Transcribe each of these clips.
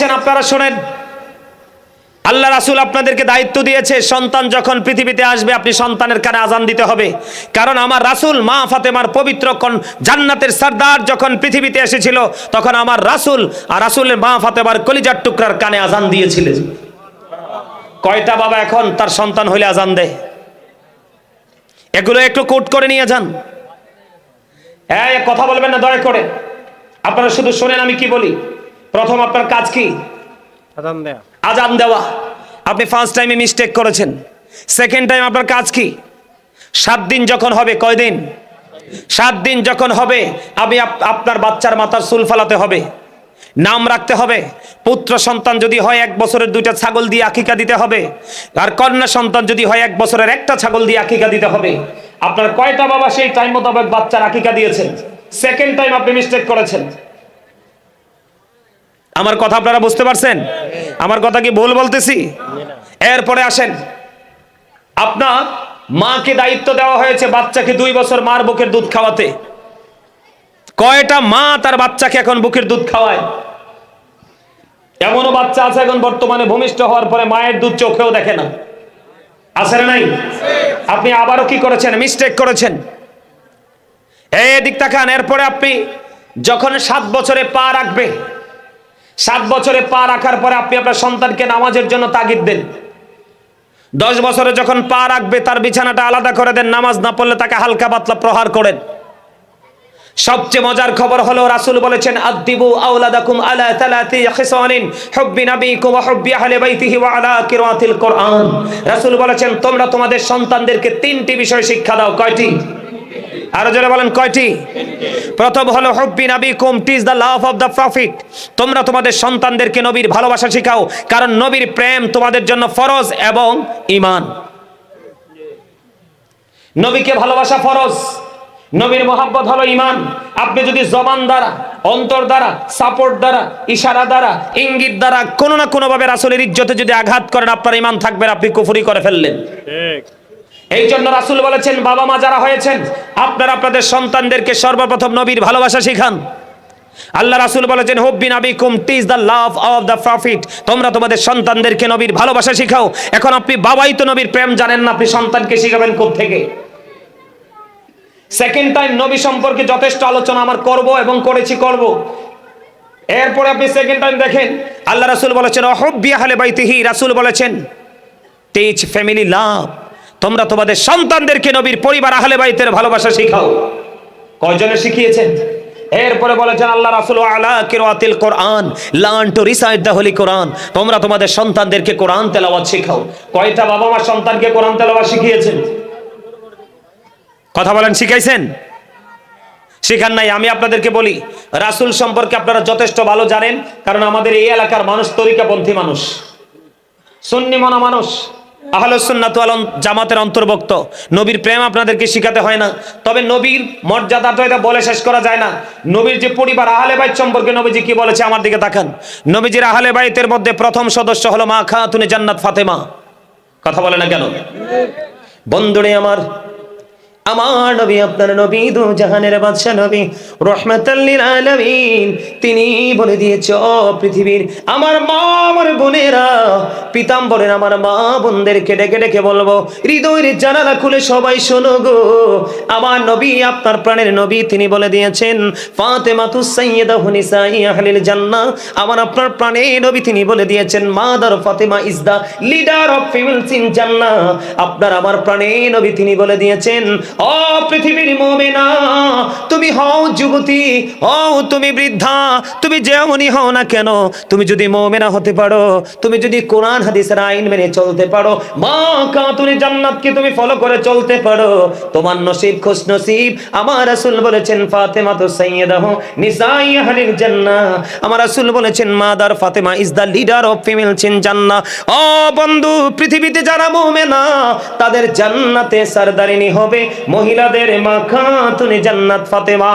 দিয়েছেন আপনারা শোনেন। আল্লাহ রাসুল আপনাদেরকে দায়িত্ব দিয়েছে, সন্তান যখন পৃথিবীতে আসবে, আপনি সন্তানের কানে আজান দিতে হবে। কারণ আমার রাসুল, মা ফাতেমার পবিত্র কন জান্নাতের সর্দার যখন পৃথিবীতে এসেছিল, তখন আমার রাসুল আর রাসুলের মা ফাতেমার কলিজার টুকরার কানে আজান দিয়েছিলেন। কয়টা বাবা এখন তার সন্তান হইলে আজান দেয়? এগুলো একটু কোট করে নিয়ে যান। হ্যাঁ কথা বলবেন না, দয়া করে। আপনারা শুধু শোনেন, আমি কি বলি? প্রথম আপনার কাজ কি? আজান দেওয়া। আপনি ফার্স্ট টাইমে মিস্টেক করেছেন। সেকেন্ড টাইম আপনার কাজ কি? সাত দিন যখন হবে কয়দিন সাত দিন যখন হবে আমি আপনার বাচ্চার মাথার চুল ফালাতে হবে। নাম রাখতে হবে। পুত্র সন্তান যদি হয় এক বছরের দুইটা ছাগল দিয়ে আকিকা দিতে হবে। আর কন্যা সন্তান যদি হয় এক বছরের একটা ছাগল দিয়ে আকিকা দিতে হবে। আপনার কয়টা বাবা সেই টাইম মোতাবেক বাচ্চার আকিকা দিয়েছেন? সেকেন্ড টাইম আপনি মিস্টেক করেছেন। আমার কথা আপনারা বুঝতে পারছেন? আমার কথা কি ভুল বলতেছি? এরপরে আসেন। আপনার মাকে দায়িত্ব দেওয়া হয়েছে বাচ্চাকে দুই বছর মার বুকের দুধ খাওয়াতে। কয়টা মা তার বাচ্চাকে এখন বুকের দুধ খাওয়ায়? এমনও বাচ্চা আছে এখন বর্তমানে ভূমিষ্ঠ হওয়ার পরে মায়ের দুধ চোখেও দেখে না। আছে না নাই? আপনি আবারও কি করেছেন? মিস্টেক করেছেন। এই দিক তাকান, এরপরে আপনি যখন সাত বছরে পা রাখবে সাত বছরে পা রাখার পরে আপনি আপনার সন্তানকে নামাজের জন্য তাগিদ দেন। দশ বছরে যখন পা রাখবে, তার বিছানাটা আলাদা করে দেন, নামাজ না পড়লে তাকে হালকা পাতলা প্রহার করেন। সবচেয়ে মজার খবর হলো, রাসূল বলেছেন আদিবু আওলাদাকুম আলা তালাতি খিসানিন, হুব্বি নাবিকুম ওয়া হুব্বি আহলি বাইতিহি ওয়া আলা কিরাতিল কোরআন। রাসূল বলেছেন, তোমরা তোমাদের সন্তানদেরকে তিনটি বিষয় শিক্ষা দাও। কয়টি? আরও জোরে বলেন কয়টি? প্রথম হলো হুব্বি নাবিকুম teach the love of the prophet তোমরা তোমাদের সন্তানদেরকে নবীর ভালোবাসা শেখাও কারণ নবীর প্রেম তোমাদের জন্য ফরজ এবং ঈমান। নবীকে ভালোবাসা ফরজ নবীর মোহাব্বত হলো ইমান আপনি যদি জবান দ্বারা অন্তর দ্বারা সাপোর্ট দ্বারা ইশারা দ্বারা ইঙ্গিত দ্বারা কোনো না কোনো ভাবে রাসূলের ইজ্জতে যদি আঘাত করেন আপনার ইমান থাকবে না, আপনি কুফরি করে ফেললেন। ঠিক। এই জন্য রাসূল বলেছেন, বাবা মা যারা হয়েছেন, আপনারা আপনাদের সন্তানদেরকে সর্বপ্রথম নবীর ভালোবাসা শিখান। আল্লাহ রাসুল বলেছেন, হব্বি নাবিকুম, teach the love of the prophet. তোমরা তোমাদের সন্তানদেরকে নবীর ভালোবাসা শিখাও। এখন আপনি বাবাই তো নবীর প্রেম জানেন না, আপনি সন্তানকে শিখাবেন কোথা থেকে সেকেন্ড টাইম নবী সম্পর্কে যথেষ্ট আলোচনা আমার করব এবং করেছি, করব। এরপরে আপনি সেকেন্ড টাইম দেখেন, আল্লাহ রাসুল বলেছেন, অহব্বি আহলে বাইতিহি। রাসূল বলেছেন টিচ ফ্যামিলি লাভ তোমরা তোমাদের সন্তানদেরকে নবীর পরিবার আহলে বাইতের ভালোবাসা শিখাও। কয়জনে শিখিয়েছেন? এরপরে বলেছেন, আল্লাহ রাসূল আলা কিরাতিল কোরআন, learn to recite the holy Quran. তোমরা তোমাদের সন্তানদেরকে কোরআন তেলাওয়াত শেখাও। কয়টা বাবা মা সন্তানকে কোরআন তেলাওয়াত শিখিয়েছেন? কথা বলেন, শিখাইছেন? শিখান নাই, আমি আপনাদেরকে বলি, রাসূল সম্পর্কে আপনারা যথেষ্ট ভালো জানেন, কারণ আমাদের এই এলাকার মানুষ তরিকাপন্থী মানুষ। সুন্নি মনা মানুষ। আহলুসুন্নাত ওয়াল জামাতের অন্তর্ভুক্ত। নবীর প্রেম আপনাদেরকে শিখাতে হয় না। তবে নবীর মর্যাদাটা এটা বলে শেষ করা যায় না। নবীর যে পরিবার আহলে বাইত সম্পর্কে নবীজি কি বলেছে আমার দিকে তাকান। নবীজির আহলে বাইতের মধ্যে প্রথম সদস্য হলো মা খাতুনে জান্নাত ফাতেমা। কথা বলে না কেন? বন্ধুরে আমার আমার নবী, আপনার নবী দু জাহানের বাদশা নবী রহমাতাল্লিল আলামিন, তিনি বলে দিয়েছে, ও পৃথিবীর আমার মা, আমার বোনেরা, পিতাম্বরের আমার মা বোনদেরকে ডেকে ডেকে বলব, হৃদয়ের জানালা খুলে সবাই শোনো গো। আমার নবী, আপনার প্রাণের নবী, তিনি বলে দিয়েছেন, ফাতেমাতু সাইয়্যিদা হুনিসাই আহলিল জান্নাহ। আমার, আপনার প্রাণের নবী, তিনি বলে দিয়েছেন, mother Fatima is leader of females in জান্নাহ। আপনার, আমার প্রাণের নবী, তিনি বলে দিয়েছেন ও পৃথিবীর মুমিনা, তুমি হও যুবতী হও তুমি বৃদ্ধা, তুমি যেমনই হও না কেন, তুমি যদি মুমিনা হতে পারো, তুমি যদি কোরআন, হাদিসের আইন মেনে চলতে পারো, মা কাতুনি জান্নাতকে তুমি ফলো করে চলতে পারো, তোমার নসিব খুশ নসিব। আমার রাসূল বলেছেন, ফাতেমা তো সাইয়্যিদাহ নিসাই আহলিল জান্নাহ। আমার রাসূল বলেছেন, mother Fatima is the leader of females in জান্নাহ। ও বন্ধু, পৃথিবীতে যারা মুমিনা, তাদের জান্নাতে সরদারিনী হবে। মহিলাদের মা খাতুনে জান্নাত ফাতেমা।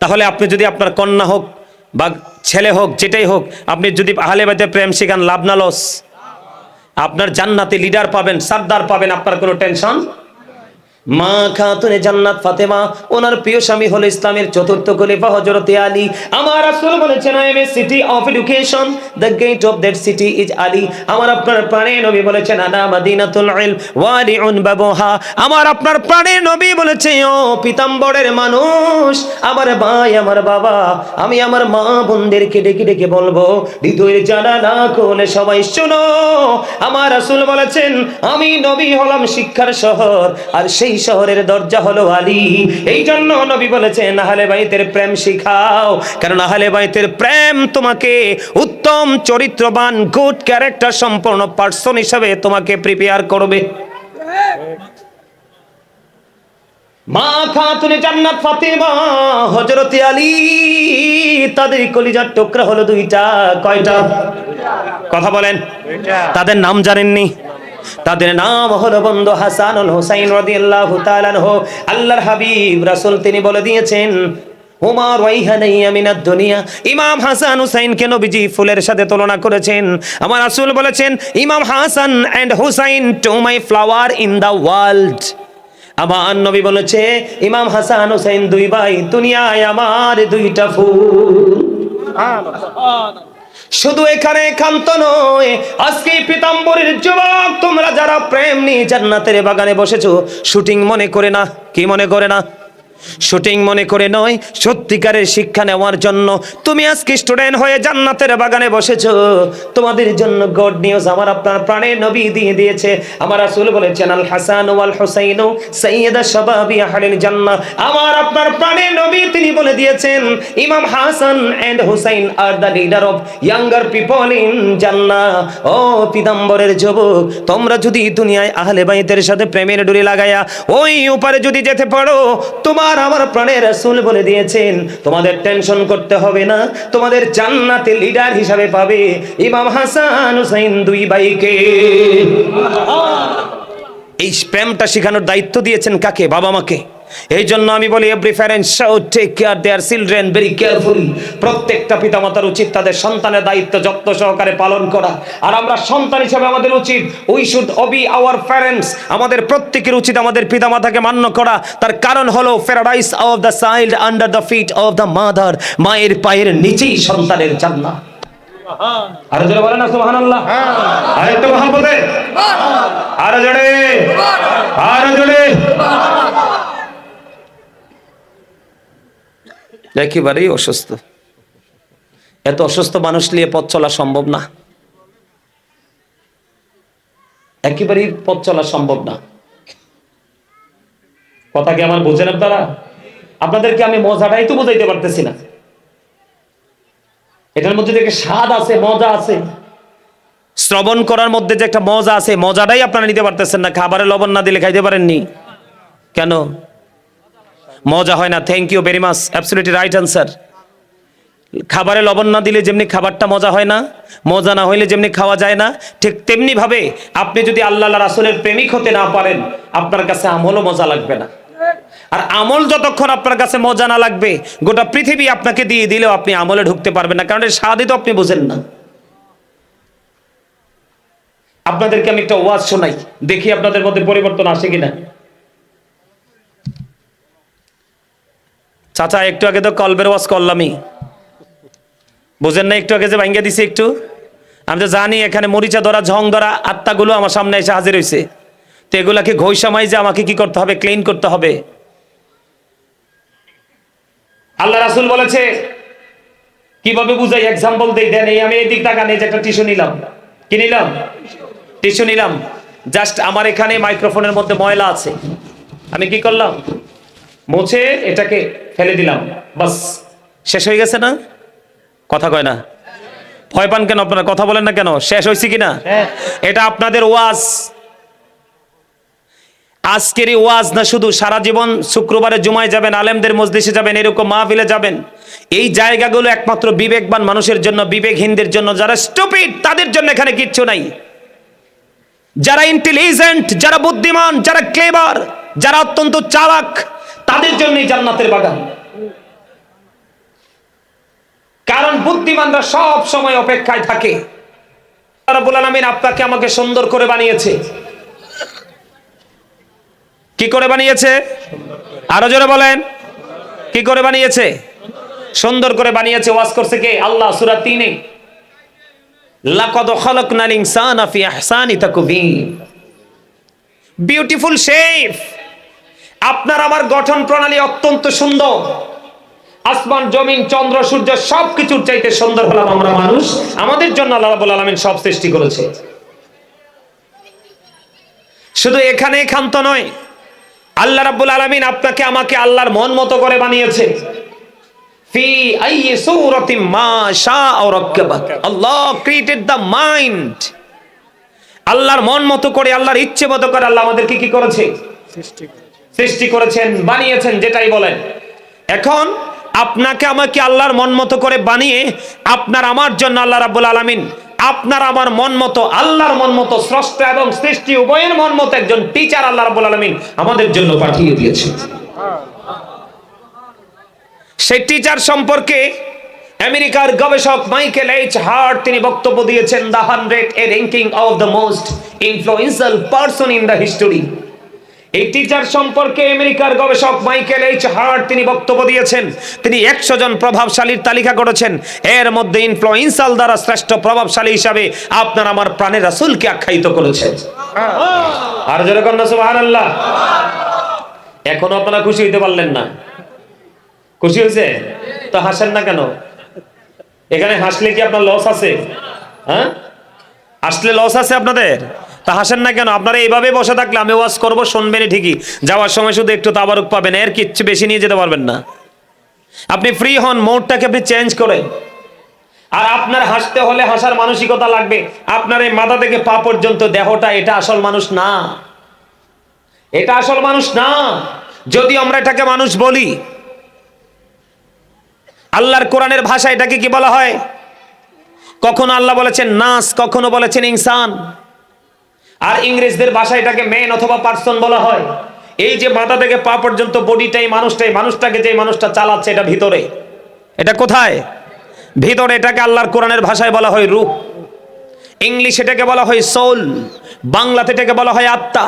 তাহলে আপনি যদি আপনার কন্যা হোক বা ছেলে হোক, যেটাই হোক, আপনি যদি আহলে বাইতে প্রেম শিখান, লাভ না লস। আপনার জান্নাতে লিডার পাবেন সারদার পাবেন, আপনার কোনো টেনশন মা খাতুনে জান্নাত ফাতেমা, ওনার প্রিয় স্বামী হলো ইসলামের চতুর্থ খলিফা হযরতে আলী। আমার রাসূল বলেছেন I am a city of education the gate of that city is Ali আমার আপনার প্রাণে নবী বলেছেন, আনা মাদিনাতুল ইলম, ওয়ালিউন বাবুহা। আমার আপনার প্রাণে নবী বলেছে, ও পিতাম্বরের মানুষ, আমার ভাই, আমার বাবা, আমি আমার মা বোনদেরকে ডেকে ডেকে বলব, হৃদয়ের জানা না করলে সবাই শোনো। আমার রাসূল বলেছেন, আমি নবী হলাম শিক্ষার শহর, আর সেই শহরের দরজা হলো আলী এই জন্য নবী বলেছেন আহলে বাইতের প্রেম শিখাও। কারণ আহলে বাইতের প্রেম তোমাকে উত্তম চরিত্রবান গুড ক্যারেক্টার সম্পন্ন পার্সন হিসাবে তোমাকে প্রিপেয়ার করবে। মা খাতুনে জান্নাত ফাতেমা হযরত আলী তাদের কলিজার টুকরা হলো দুইটা। কয়টা? কথা বলেন। তাদের নাম জানেননি। তাদের নাম হলো বন্ধু হাসানুল হুসাইন রাদিয়াল্লাহু তাআলা আনহু। আল্লাহর হাবিব, রাসূল তিনি বলে দিয়েছেন, উমার ওয়াইহানাইয়া মিনাদ দুনিয়া। ইমাম হাসান হুসাইনকে নবীজি ফুলের সাথে তুলনা করেছেন। আমার রাসূল বলেছেন, Imam Hasan and Husain two my flower in the world আমার নবী বলেছে, ইমাম হাসান হুসাইন দুই ভাই, দুনিয়ায় আমার দুইটা ফুল। শুধু এখানে একান্ত নয়, আজকে পিতাম্বরের যুবক, তোমরা যারা প্রেম নিয়ে জান্নাতের বাগানে বসেছো, শুটিং মনে করে না? কি মনে করে না? শুটিং মনে করে নয়, সত্যিকারের শিক্ষা নেওয়ার জন্য। তুমি আজকে স্টুডেন্ট হয়ে জান্নাতের বাগানে বসেছো। তোমাদের জন্য গড নিউজ আমার আপনার প্রাণের নবী দিয়ে দিয়েছে। আমার রাসূল বলেছেন, আল হাসান ওয়াল হুসাইন সাইয়্যিদা শাবাবি আহলিল জান্নাহ। আমার আপনার প্রাণের নবী তিনি বলে দিয়েছেন, Imam Hasan and Husain are the leader of younger people in জান্নাহ ও পিতাম্বরের যুবক, তোমরা যদি দুনিয়ায় আহলে বাইতের সাথে প্রেমের ডুরি লাগায়া, ওই উপারে যদি যেতে পারো, তোমার আমার প্রাণের রাসূল বলে দিয়েছেন, তোমাদের টেনশন করতে হবে না, তোমাদের জান্নাতে লিডার হিসাবে পাবে ইমাম হাসান হুসাইন দুই ভাইকে। এই প্রেমটা শেখানোর দায়িত্ব দিয়েছেন কাকে? বাবা মাকে। এই জন্য আমি বলি every parent should take care their children very carefully প্রত্যেকটা পিতামাতার উচিত তাদের সন্তানের দায়িত্ব যত্ন সহকারে পালন করা। আর আমরা সন্তান হিসেবে আমাদের উচিত we should obey our parents আমাদের প্রত্যেকের উচিত আমাদের পিতামাতাকে মান্য করা। তার কারণ হলো paradise of the child under the feet of the mother মায়ের পায়ের নিচেই সন্তানের জান্নাত। আরও জোরে বলেন না সুবহানাল্লাহ। আর একটু মহাপদে আরও জোরে। আরও জোরে। একেবারেই অসুস্থ। এত অসুস্থ মানুষ নিয়ে পথ চলা সম্ভব না। একেবারেই পথ চলা সম্ভব না। কথা কি আমার বোঝেন আপনারা? আপনাদেরকে আমি মজাটাই তো বোঝাইতে পারতেছি না। এটার মধ্যে যে স্বাদ আছে, মজা আছে। শ্রবণ করার মধ্যে যে একটা মজা আছে, মজাটাই আপনারা নিতে পারতেছেন না। খাবারে লবণ না দিলে খাইতে পারেননি। কেন? মজা হয় না। Thank you very much absolutely right answer খাবারে লবণ না দিলে যেমনি খাবারটা মজা হয় না, মজা না হইলে যেমনি খাওয়া যায় না, ঠিক তেমনি ভাবে আপনি যদি আল্লাহ রাসুলের প্রেমিক হতে না পারেন, আপনার কাছে আমলও মজা লাগবে না। আর আমল যতক্ষণ আপনার কাছে মজা না লাগবে, গোটা পৃথিবী আপনাকে দিয়ে দিলেও আপনি আমলে ঢুকতে পারবেন না, কারণ এর স্বাদই তো আপনি বোঝেন না। আপনাদেরকে আমি একটা ওয়াজ শোনাই, দেখি আপনাদের মধ্যে পরিবর্তন আসে কিনা। চাচা, একটু আগে তো কলবের ওয়াজ করলামই। বুঝেন না একটু আগে যে ভাঙ্গা দিছি একটু? আমি তো জানি এখানে মরিচা ধরা, ঝং ধরা আত্মাগুলো আমার সামনে এসে হাজির হয়েছে তো এগুলাকে ঘষামাই যে আমাকে কি করতে হবে ক্লিন করতে হবে? আল্লাহ রাসুল বলেছে, কীভাবে বুঝাই? এক্সাম্পল দেই দেন। এই আমি এই দিক টাকা নিয়ে যে একটা টিস্যু নিলাম। কি নিলাম? টিস্যু নিলাম। জাস্ট আমার এখানে মাইক্রোফোনের মধ্যে ময়লা আছে। আমি কি করলাম? মুছে এটাকে ফেলে দিলাম। বাস। শেষ হয়ে গেছে না? কথা কয় না। ভয় পান কেন আপনারা? কথা বলেন না কেন? শেষ হয়েছে কিনা? এটা আপনাদের ওয়াজ। আজকের এই ওয়াজ না শুধু সারা জীবন শুক্রবারে জুমায় যাবেন আলেমদের মসজিদে যাবেন এরকম মাহফিলে যাবেন। এই জায়গাগুলো একমাত্র বিবেকবান মানুষের জন্য বিবেকহীনদের জন্য যারা স্টুপিড তাদের জন্য এখানে কিচ্ছু নাই। যারা ইন্টেলিজেন্ট যারা বুদ্ধিমান যারা ক্লেভার যারা অত্যন্ত চালাক তাদের জন্যই জান্নাতের বাগান। কারণ বুদ্ধিমানরা সব সময় অপেক্ষায় থাকে। রাব্বুল আলামিন আপনাকে আমাকে সুন্দর করে বানিয়েছে। কি করে বানিয়েছে? আরও জোরে বলেন। কি করে বানিয়েছে? সুন্দর করে বানিয়েছে। ওয়াজ করছে কে? আল্লাহ, সূরা 3 এ লাকাদ খালাকনাল ইনসানা ফি আহসানি তাকবীর। বিউটিফুল শেপ আপনার আমার গঠন প্রণালী অত্যন্ত সুন্দর। আসমান, জমিন, চন্দ্র, সূর্য সবকিছুর চাইতে সুন্দর হলাম আমরা মানুষ। আমাদের জন্য আল্লাহ রাব্বুল আলামিন সব সৃষ্টি করেছে। শুধু এখানে ক্ষান্ত নয়, আল্লাহ রাব্বুল আলামিন আপনাকে, আমাকে আল্লাহর মন মতো করে বানিয়েছে ফি মা মাইন্ড আল্লাহর মন মতো করে, আল্লাহর ইচ্ছে মতো করে আল্লাহ আমাদেরকে কি করেছে? সৃষ্টি করেছেন, বানিয়েছেন, যেটাই বলেন। এখন আপনাকে আমাকে আল্লাহর মন মতো করে বানিয়ে আপনার আমার জন্য আল্লাহ রাব্বুল আলামিন, আপনার আমার মন মতো, আল্লাহর মন মতো স্রষ্টা এবং সৃষ্টি উভয়ের মন মতো একজন টিচার আল্লাহ রাব্বুল আলামিন আমাদের জন্য পাঠিয়ে দিয়েছে। সেই টিচার সম্পর্কে আমেরিকার গবেষক মাইকেল এইচ হার্ট তিনি বক্তব্য দিয়েছেন, the hundred a ranking of the most influential person in the history. এই টিচার সম্পর্কে আমেরিকার গবেষক মাইকেল এইচ হার্ট তিনি বক্তব্য দিয়েছেন। তিনি একশো জন প্রভাবশালীর তালিকা করেছেন। এর মধ্যে ইনফ্লুয়েন্সাল দ্বারা শ্রেষ্ঠ প্রভাবশালী হিসাবে আপনার আমার প্রাণের রাসূলকে আখ্যায়িত করেছেন। আর জোরে কন্যা সুবহানাল্লাহ। এখনও আপনারা খুশি হইতে পারলেন না। খুশি হয়েছে তো হাসেন না কেন? এখানে হাসলে কি আপনার লস আছে? হ্যাঁ? আসলে লস আছে আপনাদের? তা হাসেন না কেন? আপনারা এইভাবে বসে থাকলে আমি ওয়াজ করব, শুনবেনই ঠিকই। যাওয়ার সময় শুধু একটু তাবারুক পাবেন, এর কিচ্ছু বেশি নিয়ে যেতে পারবেন না। আপনি ফ্রি হন মোডটাকে আপনি চেঞ্জ করেন। আর আপনার হাসতে হলে হাসার মানসিকতা লাগবে। আপনার এই মাথা থেকে পা পর্যন্ত দেহটা, এটা আসল মানুষ না। এটা আসল মানুষ না। যদি আমরা এটাকে মানুষ বলি, আল্লাহর কোরআনের ভাষা এটাকে কি বলা হয়? কখনো আল্লাহ বলেছেন নাস, কখনো বলেছেন ইনসান। আর ইংরেজদের ভাষা এটাকে মেন অথবা পার্সন বলা হয়। এই যে মাথা থেকে পা পর্যন্ত বডিটাই মানুষটাই, মানুষটাকে যে মানুষটা চালাচ্ছে এটা ভিতরে। এটা কোথায়? ভিতরে এটাকে আল্লাহর কোরআনের ভাষায় বলা হয় রূপ। ইংলিশ এটাকে বলা হয় সোল বাংলাতে এটাকে বলা হয় আত্মা।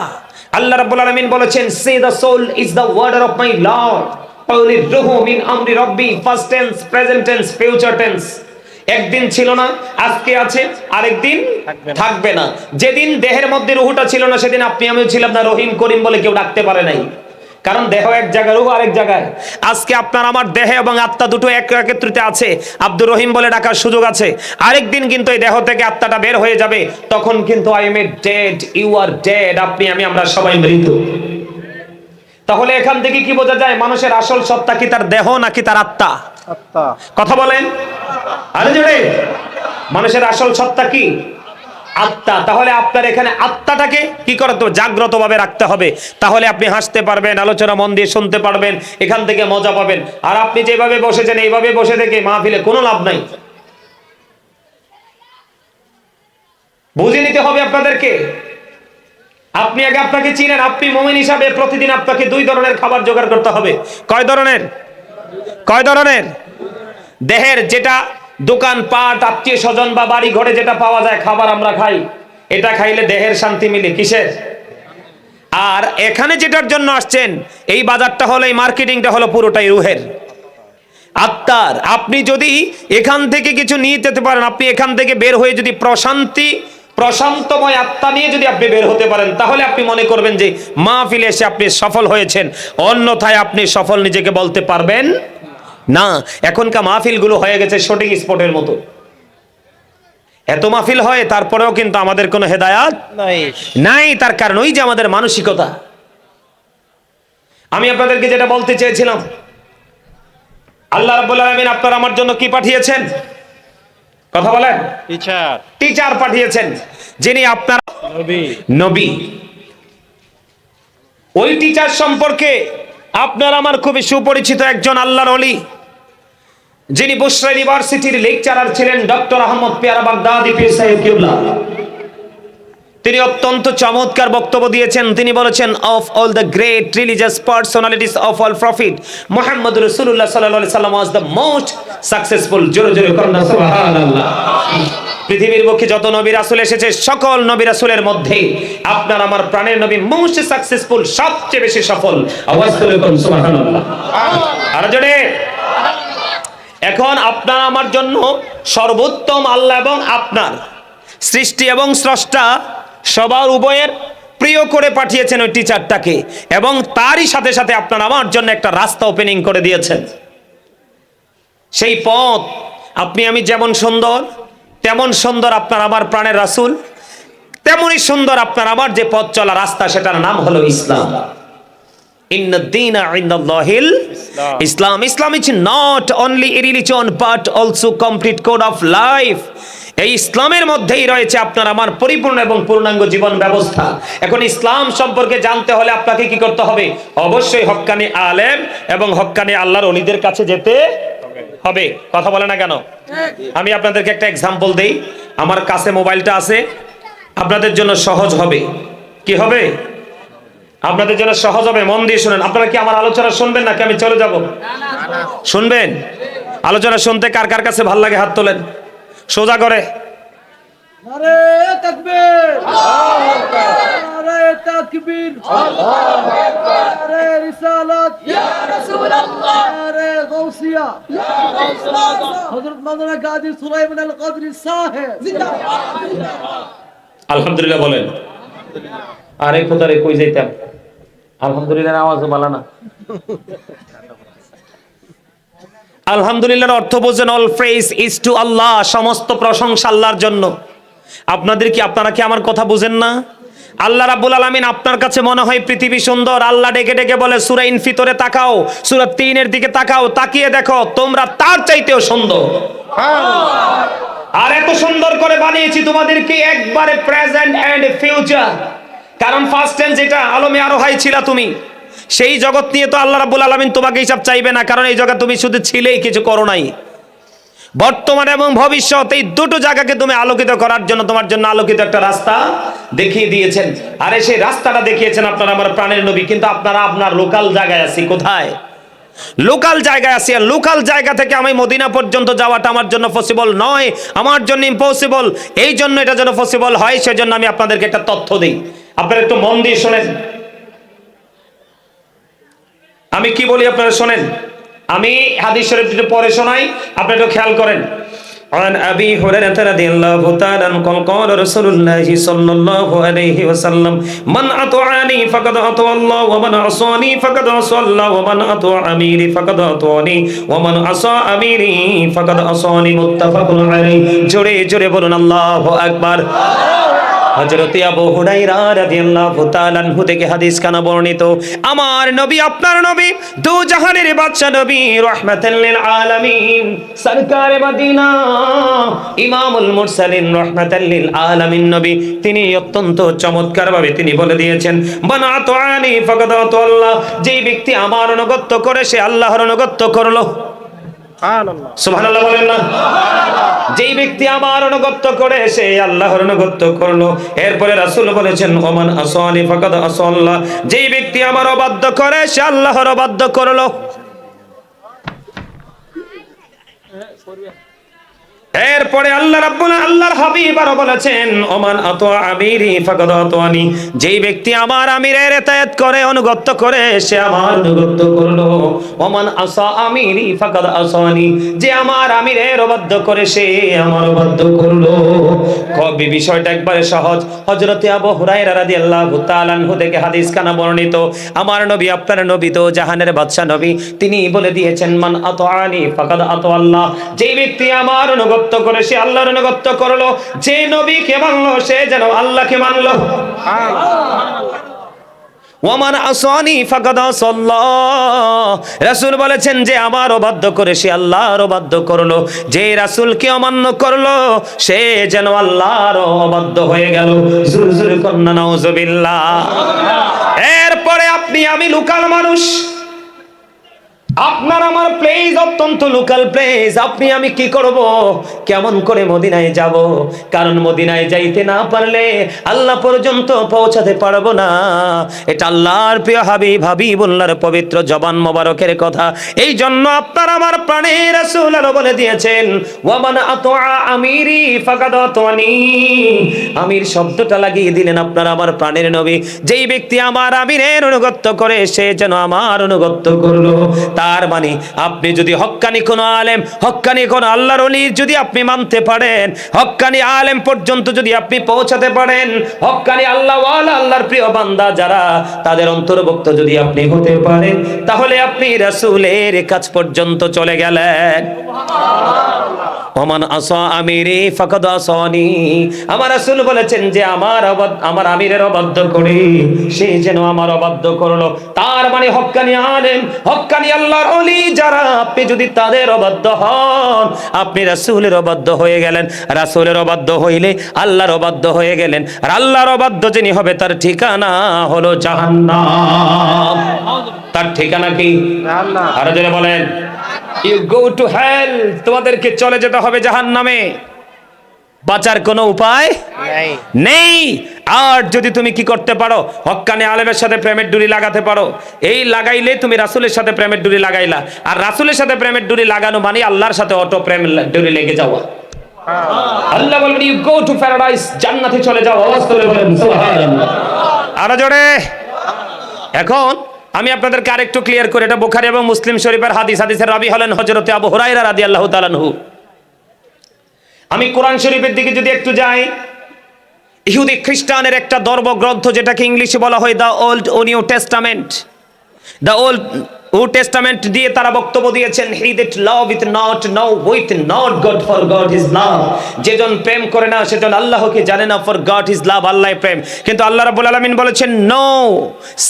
আল্লাহ রাব্বুল আলামিন বলেছেন say the soul is the word of my lord Paoli রুহু মিন আমরি রব্বি first tense present tense future tense একদিন ছিল না আজকে আছে আরেকদিন থাকবে না। যেদিন দেহের মধ্যে রুহুটা ছিল না সেদিন আপনি আমিও ছিলাম না রহিম করিম বলে কেউ ডাকতে পারে নাই। কারণ দেহ এক জায়গায় রুহ আরেক জায়গায়। আজকে আপনার আমার দেহে এবং আত্মা দুটো এক একত্রিত আছে। আব্দুর রহিম বলে ডাকার সুযোগ আছে। আরেকদিন কিন্তু এই দেহ থেকে আত্মাটা বের হয়ে যাবে। তখন কিন্তু I am a dead you are dead আপনি আমি আমরা সবাই মৃত। তাহলে এখান থেকে কি বোঝা যায় মানুষের আসল সত্তা কি তার দেহ নাকি তার আত্মা আত্মা? কথা বলেন। মানুষের আসল সত্তা কি? আত্মা। তাহলে আপনার এখানে আত্মাটাকে কি রাখতে হবে? তাহলে আপনি হাসতে পারবেন, আলোচনা মন দিয়ে শুনতে পারবেন, এখান থেকে মজা পাবেন। আর আপনি যেভাবে বসেছেন, এইভাবে বসে থেকে মাহফিলে কোনো লাভ নাই। বুঝে নিতে হবে আপনাদেরকে। আপনি আগে আপনাকে চিনেন, আপনি মোমেন হিসাবে প্রতিদিন আপনাকে দুই ধরনের খাবার জোগাড় করতে হবে। কয় ধরনের? কয় ধরনের? দেহের যেটা দোকান পাট, আত্মীয় স্বজন বা বাড়ি ঘরে যেটা পাওয়া যায়, খাবার আমরা খাই, এটা খাইলে দেহের শান্তি মিলে। কিসের? আর এখানে যেটার জন্য আসছেন, এই বাজারটা হলো, এই মার্কেটিংটা হলো পুরোটাই রুহের। আত্মার, আপনি যদি এখান থেকে কিছু নিয়ে যেতে পারেন, আপনি এখান থেকে বের হয়ে যদি প্রশান্তি, প্রশান্তময় আত্মা নিয়ে যদি আপনি বের হতে পারেন, তাহলে আপনি মনে করবেন যে মাহফিলে এসে আপনি সফল হয়েছেন। অন্যথায় আপনি সফল নিজেকে বলতে পারবেন না এখনকার মাহফিলগুলো হয়ে গেছে শুটিং স্পটের মতো। এত মাহফিল হয় তারপরেও কিন্তু আমাদের কোনো হেদায়াত নাই। নাই তার কারণ ওই যে আমাদের মানসিকতা। আমি আপনাদেরকে যেটা বলতে চেয়েছিলাম আল্লাহ রাব্বুল আলামিন আপনার আমার জন্য কি পাঠিয়েছেন? কথা বলেন। টিচার টিচার পাঠিয়েছেন যিনি আপনার নবী। নবী। ওই টিচার সম্পর্কে আপনার আমার খুবই সুপরিচিত একজন আল্লাহর অলি যিনি বুশরা ইউনিভার্সিটির লেকচারার ছিলেন ডক্টর আহমদ পিয়ারা বাগদাদি, পীর সাহেব তিনি অত্যন্ত চমৎকার বক্তব্য দিয়েছেন। তিনি বলেছেন of all the great religious personalities of all prophet Muhammad রসুল্লাহ সাল্লাহ সাল্লাম ওয়াজ দ্য মোস্ট সাকসেসফুল জোরে জোরে, করুন সুবহানাল্লাহ। পৃথিবীর বুকে যত নবী রাসূল এসেছে, সকল নবী রাসূলের মধ্যে আপনার আমার প্রাণের নবী মোস্ট সাকসেসফুল সবচেয়ে বেশি সফল। এখন আপনার আমার জন্য সর্বোত্তম আল্লাহ এবং আপনার সৃষ্টি এবং স্রষ্টা সবার উভয়ের প্রিয় করে পাঠিয়েছেন ওই টিচারটাকে এবং তারই সাথে সাথে আপনার আমার জন্য একটা রাস্তা ওপেনিং করে দিয়েছেন। সেই পথ, আপনি আমি যেমন সুন্দর তেমন সুন্দর আপনার আমার প্রাণের রাসূল তেমনই সুন্দর আপনার আমার যে পথ চলা রাস্তা সেটার নাম হলো ইসলাম। ইন্নাদ্দীনা ইন্দাল্লাহিল Islam. Islam. Is not only a religion but also complete code of life এই ইসলামের মধ্যেই রয়েছে আপনার আমার পরিপূর্ণ এবং পূর্ণাঙ্গ জীবন ব্যবস্থা। এখন ইসলাম সম্পর্কে জানতে হলে আপনাকে কি করতে হবে? অবশ্যই হক্কানি আলেম এবং হক্কানি আল্লাহর অলিদের কাছে যেতে হবে কথা বলে না কেন? আমি আপনাদেরকে একটা এক্সাম্পল দেই। আমার কাছে মোবাইলটা আছে। আপনাদের জন্য সহজ হবে। কি হবে? আপনাদের জন্য সহজ হবে মন দিয়ে শুনেন। আপনারা কি আমার আলোচনা শুনবেন নাকি আমি চলে যাব? শুনবেন? আলোচনা শুনতে কার কার কাছে ভালো লাগে হাত তোলেন? সোজা করে। নারে তাকবীর। আলহামদুলিল্লাহ বলেন। আরে খোদারে কই যাইতাম? আলহামদুলিল্লাহ আওয়াজও বালা না। আলহামদুলিল্লাহর অর্থ বোঝেন all praise is to Allah সমস্ত প্রশংসা আল্লাহর জন্য। আপনাদের কি, আপনারা কি আমার কথা বুঝেন না? আল্লাহ রাব্বুল আলামিন আপনার কাছে মনে হয় পৃথিবী সুন্দর? আল্লাহ ডেকে ডেকে বলে সূরা ইনফিতরে তাকাও সুরা তিনের দিকে তাকাও তাকিয়ে দেখো তোমরা তার চাইতেও সুন্দর। আর এত সুন্দর করে বানিয়েছি তোমাদেরকে একবারে প্রেজেন্ট এন্ড ফিউচার কারণ ফার্স্ট টেন্স যেটা আলমে আরও হাই ছিলা তুমি। সেই জগৎ নিয়ে তো আল্লাহ রাব্বুল আলামিন তোমাকে হিসাব চাইবে না কারণ এই জগৎ তুমি শুধু ছিলেই কিছু করো নাই। বর্তমান এবং ভবিষ্যৎ, এই দুটো জায়গাকে তুমি আলোকিত করার জন্য তোমার জন্য আলোকিত একটা রাস্তা দেখিয়ে দিয়েছেন। আরে সেই রাস্তাটা দেখিয়েছেন আপনারা আমার প্রাণের নবী, কিন্তু আপনারা আপনার লোকাল জায়গায় আছি, কোথায়? লোকাল জায়গায় আছি, আর লোকাল জায়গা থেকে আমি মদিনা পর্যন্ত যাওয়াটা আমার জন্য পসিবল নয়, আমার জন্য ইম্পসিবল এই জন্য এটা যেন পসিবল হয়, সেজন্য আমি আপনাদেরকে একটা তথ্য দিই। আপনারা একটু মন দিয়ে শোনেন। আমি কি বলি আপনারা শোনেন? আমি হাদিস শরীফ একটু পরে শোনাই আপনি একটু খেয়াল করেন عن أبي هريرة رضي الله تعالى عنه قال قال رسول الله صلى الله عليه وسلم من أطاعني فقد أطاع الله ومن عصاني فقد عصى الله ومن أطاع أميري فقد أطاعني ومن عصى أميري فقد عصاني متفق عليه জোরে জোরে বলুন আল্লাহু আকবার হযরত আবু হুরায়রা রাদিয়াল্লাহু তাআলা আনহু থেকে হাদিস কানা বর্ণিত আমার নবী আপনার নবী দু জাহানের বাদশা নবী রাহমাতাল লিল আলামিন সরকারে মদিনা ইমামুল মুরসালিন রাহমাতাল লিল আলামিন নবী। তিনি অত্যন্ত চমৎকার ভাবে তিনি বলে দিয়েছেন বানা আতানি ফাকাদ আল্লাহ। যেই ব্যক্তি আমার অনুগত্য করে সে আল্লাহর অনুগত্য করল। সুবহানাল্লাহ বলেন না। যেই ব্যক্তি আমার অনুগত্য করে, সে আল্লাহর অনুগত্য করল। এরপরে রাসূল বলেছেন, ওমান আসানি ফাকাদ আসাল্লাহ যেই ব্যক্তি আমার অবাধ্য করে, সে আল্লাহর অবাধ্য করল। এরপরে আল্লাহ রাব্বুল আল্লাহর হাবিব আরও বলেছেন, ওমান আতো আমিরি ফাকাদ আতানি। যেই ব্যক্তি আমার আমিরের ইতায়াত করে, অনুগত্য করে, সে আমার অনুগত্য করল। ওমান আসা আমিরি ফাকাদ আসানি। যে আমার আমিরের অবাধ্য করে, সে আমার অবাধ্য করল। কবি বিষয়টা একবারে সহজ। হযরতে আবু হুরায়রা রাদিয়াল্লাহু তাআলা আনহু থেকে হাদিস কানা বর্ণিত। আমার নবী, আপনার নবী তো জাহানের বাদশা নবী। তিনি বলে দিয়েছেন, মান আতানি ফাকাদ আতা আল্লাহ যেই ব্যক্তি আমার অনুগত্য করে সে আল্লাহর অনুগত্য করল যে নবীকে মানলো সে যেন আল্লাহকে মানলো। ওমান আসানি ফাকাদ আসাল্লাহ। রাসূল বলেছেন যে আমার অবাধ্য করে সে আল্লাহর অবাধ্য করল। যে রাসূলকে অমান্য করল সে যেন আল্লাহর অবাধ্য হয়ে গেল। জুর জুর কন্না নাউজুবিল্লাহ। এরপরে আপনি আমি লোকাল মানুষ। আপনার আমার প্লেস অত্যন্ত লোকাল প্লেস আপনি, আমি কি করব? কেমন করে মদিনায় যাব? কারণ মদিনায় যাইতে না পারলে আল্লাহ পর্যন্ত পৌঁছাতে পারব না। এটা আল্লাহর প্রিয় হাবিব হাবিব আল্লাহর পবিত্র জবান মোবারকের কথা। এই জন্য আপনার আমার প্রাণের রাসূল বলে দিয়েছেন, ওয়ামান আতআ আমিরি ফাকাদ আতওয়ানি। আমির শব্দটা লাগিয়ে দিলেন আপনার আমার প্রাণের নবী। যেই ব্যক্তি আমার আমিরের অনুগত্য করে, সে যেন আমার অনুগত্য করল। তার মানে আপনি যদি হক্কানি কোনো আলেম, হক্কানি কোনো আল্লাহর অলি যদি আপনি মানতে পারেন, হক্কানি আলেম পর্যন্ত যদি আপনি পৌঁছাতে পারেন, হক্কানি আল্লাহ আল্লাহর প্রিয় বান্দা যারা, তাদের অন্তর্ভুক্ত যদি আপনি হতে পারেন, তাহলে আপনি রাসূলের কাছ পর্যন্ত চলে গেলেন। আমিরে রাসূল বলেছেন সে যেন আমার অবাধ্য করল। তার মানে হক্কানি আলেম, হক্কানি আল্লাহর অলি যারা আপনি যদি তাদের অবাধ্য হন আপনি রাসূলের অবাধ্য হয়ে গেলেন। রাসূলের অবাধ্য হইলে আল্লাহর অবাধ্য হয়ে গেলেন। আর আল্লাহর অবাধ্য যিনি হবে তার ঠিকানা হলো জাহান্নাম। তার ঠিকানা কি? আরও জোরে বলেন। ইউ গো টু হেল তোমাদেরকে চলে যেতে হবে জাহান্নামে। বাঁচার কোনো উপায় নেই। আর যদি তুমি কি করতে পারো হক্কানে আলেমের সাথে প্রেমের ডুরি লাগাতে পারো এই লাগাইলে তুমি রাসুলের সাথে প্রেমের ডুরি লাগাইলা। আর রাসুলের সাথে প্রেমের ডুরি লাগানো মানে আল্লাহর সাথে অটো প্রেম ডুরি লেগে যাওয়া। আল্লাহ বলবেন ইউ গো টু প্যারাডাইস জান্নাতে চলে যাও। আওয়াজ বলেন সুবহানাল্লাহ। আরও জোরে। এখন আমি আপনাদেরকে আরেকটু ক্লিয়ার করে এটা বুখারী এবং মুসলিম শরীফের হাদিস হাদিসের রাবি হলেন হযরতে আবু হুরায়রা রাদিয়াল্লাহু তাআলা আনহু। আমি কোরআন শরীফের দিকে যদি একটু যাই, ইহুদি খ্রিস্টানের একটা ধর্মগ্রন্থ যেটাকে ইংলিশে বলা হয় দ্য ওল্ড ও নিউ টেস্টামেন্ট। দ্য ওল্ড ও টেস্টামেন্ট দিয়ে তারা বক্তব্য দিয়েছেন he that love not with not God for God is love যেজন প্রেম করে না, সেজন আল্লাহকে জানে না ফর গড ইজ লাভ প্রেম। কিন্তু আল্লাহ রাব্বুল আলামিন বলেছেন নো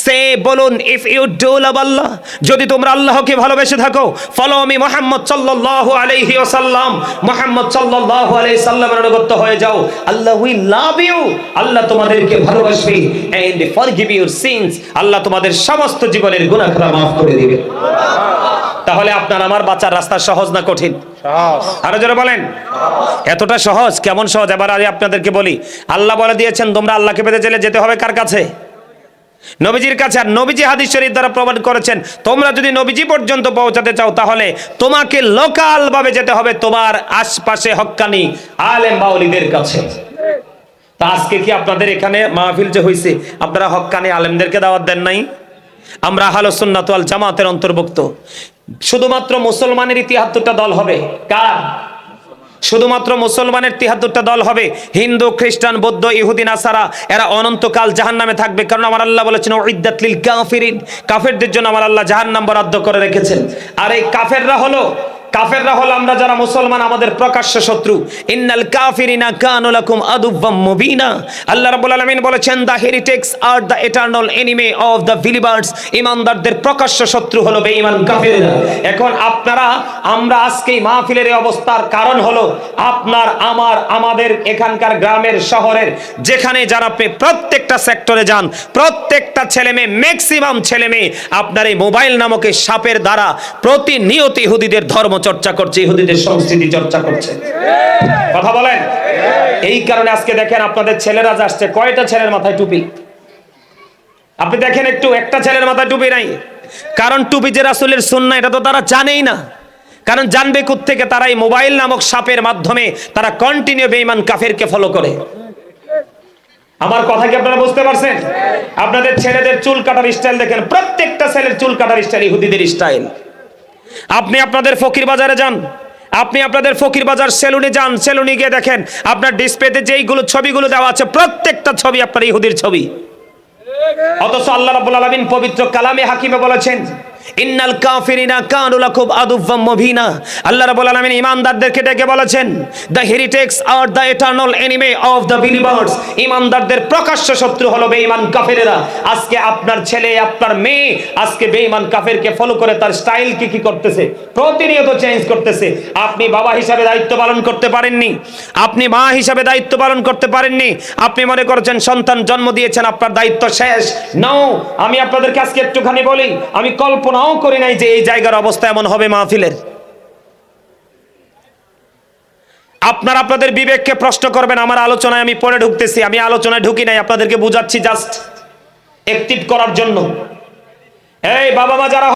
সে বলুন if you do love Allah, যদি তোমরা আল্লাহকে ভালোবেসে থাকো ফলো আমি মুহাম্মদ সাল্লাল্লাহু আলাইহি ওয়াসাল্লাম। মুহাম্মদ সাল্লাল্লাহু আলাইহি সাল্লামের অনুগত হয়ে যাও। আল্লাহ উই লাভ ইউ আল্লাহ তোমাদেরকে ভালোবাসবে। And forgive your sins Allah তোমাদের সমস্ত জীবনের গুনাহ মাফ করে দিবে। তাহলে আপনার আমার বাঁচার রাস্তা সহজ না কঠিন? আরও জোরে বলেন। এতটা সহজ কেমন সহজ? এবার আমি আপনাদেরকে বলি আল্লাহ বলে দিয়েছেন তোমরা আল্লাহকে পেতে চলে যেতে হবে কার কাছে? নবীজির কাছে আর নবীজি হাদিস শরীফ দ্বারা প্রমাণ করেছেন তোমরা যদি নবীজি পর্যন্ত পৌঁছাতে চাও তাহলে তোমাকে লোকাল ভাবে যেতে হবে তোমার আশপাশে হক্কানি আলেম বাউলিদের কাছে। তা আজকে কি আপনাদের এখানে মাহফিল যে হয়েছে আপনারা হক্কানি আলেমদেরকে দাওয়াত দেন নাই? আমরা আহলে সুন্নাত ওয়াল জামাতের অন্তর্ভুক্ত। শুধুমাত্র মুসলমানের তিয়াত্তরটা দল হবে। কার? শুধুমাত্র মুসলমানের তিহাত্তরটা দল হবে। হিন্দু, খ্রিস্টান, বৌদ্ধ ইহুদিন আসারা এরা অনন্তকাল জাহান নামে থাকবে। কারণ আমার আল্লাহ বলেছেন ইদ্দাতলিল কাফিরিন। কাফেরদের জন্য আমার আল্লাহ জাহান নাম বরাদ্দ করে রেখেছেন। আর এই কাফেররা হলো কাফেররা হলো আমরা যারা মুসলমান, আমাদের প্রকাশ্য শত্রু। ইন্নাল কাফিরিনা কানু লাকুম আদুব্বাম মুবিনা। আল্লাহ রাব্বুল আলামিন বলেছেন the heretics R the eternal enemy of the believers, ইমানদারদের প্রকাশ্য শত্রু হলো বেঈমান কাফেররা। এখন আপনারা, আমরা আজকে মাহফিলের এই অবস্থার কারণ হলো আপনার, আমার, আমাদের এখানকার গ্রামের শহরের, যেখানে যারা প্রত্যেকটা সেক্টরে যান, প্রত্যেকটা ছেলে মেয়ে, ম্যাক্সিমাম ছেলে মেয়ে, আপনার এই মোবাইল নামক সাপের দ্বারা প্রতিনিয়ত ইহুদিদের ধর্ম চর্চা করছে, ইহুদিদের সংস্কৃতি চর্চা করছে। কথা বলেন? এই কারণে আজকে দেখেন আপনাদের ছেলেরা যা আসছে, কয়টা ছেলের মাথায় টুপি? আপনি দেখেন একটু, একটা ছেলের মাথায় টুপি নাই। কারণ টুপি যে রাসূলের সুন্নাহ, এটা তো তারা জানেই না। কারণ জানবে থেকে তারা এই মোবাইল নামক সাপের মাধ্যমে তারা কন্টিনিউ বেঈমান কাফেরকে ফলো করে। আমার কথা কি আপনারা বুঝতে পারছেন? আপনাদের ছেলেদের চুল কাটার স্টাইল দেখেন, প্রত্যেকটা ছেলের চুল কাটার স্টাইল ইহুদিদের স্টাইল আপনি আপনাদের ফকির বাজারে যান। আপনি আপনাদের ফকির বাজার সেলুনে যান, সেলুনে গিয়ে দেখেন আপনার ডিসপ্লেতে যেইগুলো ছবিগুলো দেওয়া আছে, প্রত্যেকটা ছবি আপনার ইহুদির ছবি। অথচ আল্লাহ রাবুল আলমিন পবিত্র কালামে হাকিমে বলেছেন ইন্নাল কাফিরিনা কানু লাকুম আদুওয়াম মুবিনা। আল্লাহ রাব্বুল আলামিন ঈমানদারদেরকে ডেকে বলেছেন the heretics are the eternal enemy of the believers ঈমানদারদের প্রকাশ্য শত্রু হলো বেঈমান কাফেরেরা। আজকে আপনার ছেলে, আপনার মেয়ে, আজকে বেঈমান কাফেরকে ফলো করে তার স্টাইল কি কি করতেছে, প্রতিনিয়ত চেঞ্জ করতেছে। আপনি বাবা হিসাবে দায়িত্ব পালন করতে পারেননি, আপনি মা হিসাবে দায়িত্ব পালন করতে পারেননি, আপনি মনে করছেন সন্তান জন্ম দিয়েছেন, আপনার দায়িত্ব শেষ। নাও আমি আপনাদেরকে আজকে একটুখানি বলি, আমি কল্পনা কল্পনাও করি নাই যে এই জায়গার অবস্থা এমন হবে মাহফিলের। আপনার আপনাদের বিবেককে প্রশ্ন করবেন, আমার আলোচনায় আমি পরে ঢুকতেছি, আমি আলোচনায় ঢুকি নাই, আপনাদেরকে বুঝাচ্ছি জাস্ট অ্যাক্টিভ করার জন্য। এই বাবা মা যারা